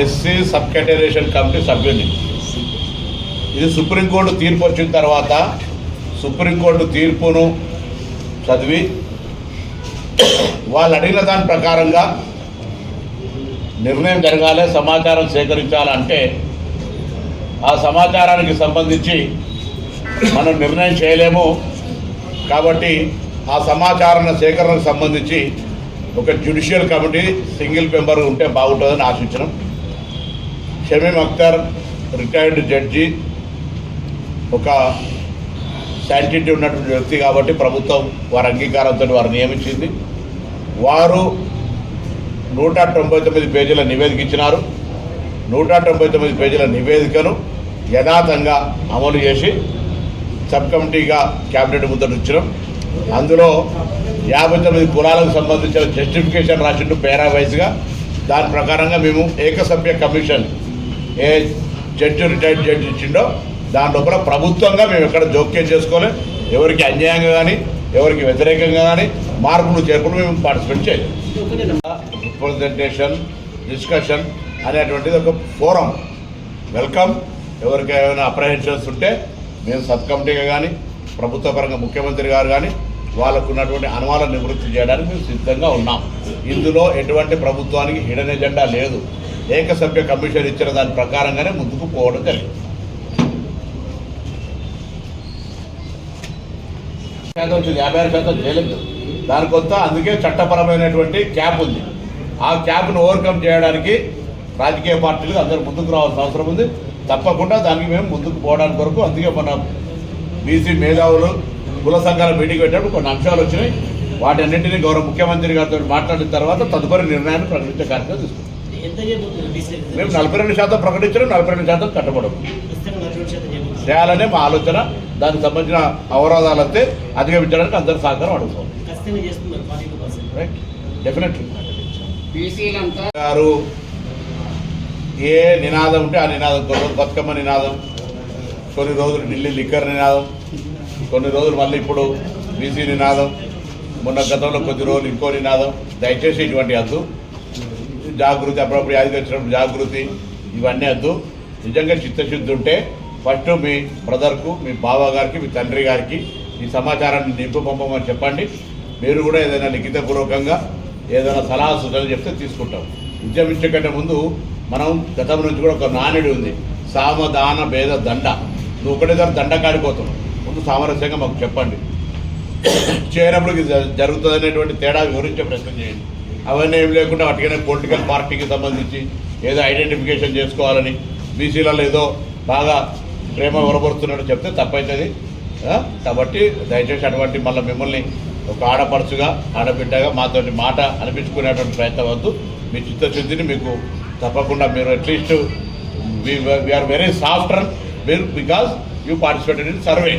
SC sub categorisation committee సభ్యుని. ఇది supreme court తీర్పు వచ్చిన తర్వాత సుప్రీంకోర్టు తీర్పును చదివి వాళ్ళు అడిగిన దాని ప్రకారంగా నిర్ణయం జరగాలి సమాచారం సేకరించాలంటే ఆ సమాచారానికి సంబంధించి మనం నిర్ణయం చేయలేము. కాబట్టి ఆ సమాచారాన్ని సేకరణకు సంబంధించి ఒక జ్యుడిషియల్ కమిటీ సింగిల్ మెంబర్ ఉంటే బాగుంటుందని ఆశించడం. షమీం అఖ్తర్ రిటైర్డ్ జడ్జి ఒక శాంటిటీ ఉన్నటువంటి వ్యక్తి కాబట్టి ప్రభుత్వం వారి అంగీకారంతో వారు నియమించింది. వారు నూట తొంభై తొమ్మిది పేజీల నివేదిక ఇచ్చినారు. నూట తొంభై తొమ్మిది పేజీల నివేదికను యథాతంగా అమలు చేసి సబ్ కమిటీగా క్యాబినెట్ ముద్దను ఇచ్చినాం. అందులో యాభై తొమ్మిది కులాలకు సంబంధించిన జస్టిఫికేషన్ రాసిండు పేరా వైజ్గా దాని ప్రకారంగా మేము ఏకసభ్య కమిషన్ ఏ జడ్జి రిటైర్డ్ జడ్జి ఇచ్చిండో దాని లోపల ప్రభుత్వంగా మేము ఎక్కడ జోక్యం చేసుకోలే. ఎవరికి అన్యాయంగా కానీ ఎవరికి వ్యతిరేకంగా కానీ మార్పులు చేర్పులు మేము పార్టిసిపేట్ చేయలేదు. రిప్రజెంటేషన్ డిస్కషన్ అనేటువంటిది ఒక ఫోరం వెల్కమ్ ఎవరికి ఏమైనా అప్రహెన్షన్స్ ఉంటే మేము సబ్ కమిటీగా కానీ ప్రభుత్వ పరంగా ముఖ్యమంత్రి గారు కానీ వాళ్ళకు ఉన్నటువంటి అనుమానం నివృత్తి చేయడానికి మేము సిద్ధంగా ఉన్నాం. ఇందులో ఎటువంటి ప్రభుత్వానికి హిడన్ ఎజెండా లేదు. ఏకసభ్య కమిషన్ ఇచ్చిన దాని ప్రకారంగానే ముందుకు పోవడం జరిగింది. శాతం వచ్చింది. యాభై ఆరు శాతం చేయలేదు దాని కొంత అందుకే చట్టపరమైనటువంటి క్యాప్ ఉంది. ఆ క్యాప్ను ఓవర్కమ్ చేయడానికి రాజకీయ పార్టీలు అందరూ ముందుకు రావాల్సిన అవసరం ఉంది. తప్పకుండా దానికి మేము ముందుకు పోవడానికి వరకు అందుకే మన బీసీ మేధావులు కుల సంఘాల మీటింగ్ పెట్టినప్పుడు కొన్ని అంశాలు వచ్చినాయి. వాటన్నింటినీ గౌరవ ముఖ్యమంత్రి గారితో మాట్లాడిన తర్వాత తదుపరి నిర్ణయాన్ని ప్రకటించే కార్యక్రమం తీసుకుంటాం? మేము నలభై రెండు శాతం ప్రకటించడం నలభై రెండు శాతం కట్టబడము. చేయాలనే మా ఆలోచన దానికి సంబంధించిన అవరోధాలు వస్తే అధిగమించడానికి అందరూ సహకారం అడుగుతాం. ఖచ్చితంగా చేస్తున్నారు forty two percent right definitely బీసీలంతా గారు ఏ నినాదం ఉంటే ఆ నినాదం కొన్ని రోజులు బతుకమ్మ నినాదం కొన్ని రోజులు ఢిల్లీ లిక్కర్ నినాదం కొన్ని రోజులు మళ్ళీ ఇప్పుడు బీసీ నినాదం మొన్న గతంలో కొద్ది రోజులు ఇంకో నినాదం. దయచేసి ఇటువంటి వద్దు జాగృతి అప్పుడప్పుడు యాదికి వచ్చినప్పుడు జాగృతి ఇవన్నీ వద్దు. నిజంగా చిత్తశుద్ధి ఉంటే ఫస్ట్ మీ బ్రదర్కు మీ బావ గారికి మీ తండ్రి గారికి ఈ సమాచారాన్ని నింపు పంపమని చెప్పండి. మీరు కూడా ఏదైనా లిఖితపూర్వకంగా ఏదైనా సలహా సూచనలు చెప్తే తీసుకుంటాం. ఉద్యమించే కంటే ముందు మనం గతం నుంచి కూడా ఒక నానుడి ఉంది. సామదాన భేద దండ. నువ్వు ఒకటే దాని దండ కాడిపోతున్నావు ముందు సామరస్యంగా మాకు చెప్పండి. చేయనప్పుడు ఇది జ- జరుగుతుంది అనేటువంటి తేడా వివరించే ప్రయత్నం చేయండి. అవన్నీ ఏం లేకుండా వాటికైనా పొలిటికల్ పార్టీకి సంబంధించి ఏదో ఐడెంటిఫికేషన్ చేసుకోవాలని బీసీలలో ఏదో బాగా ప్రేమ వరపరుస్తున్నట్టు చెప్తే తప్పవుతుంది కాబట్టి దయచేసి అటువంటి మళ్ళీ మిమ్మల్ని ఒక ఆడపడుచుగా ఆడబిడ్డగా మాతోటి మాట అనిపించుకునేటువంటి ప్రయత్నం వద్దు. మీ చిత్తశుద్ధిని మీకు తప్పకుండా మీరు at least we are very softer మీరు because you participated in survey.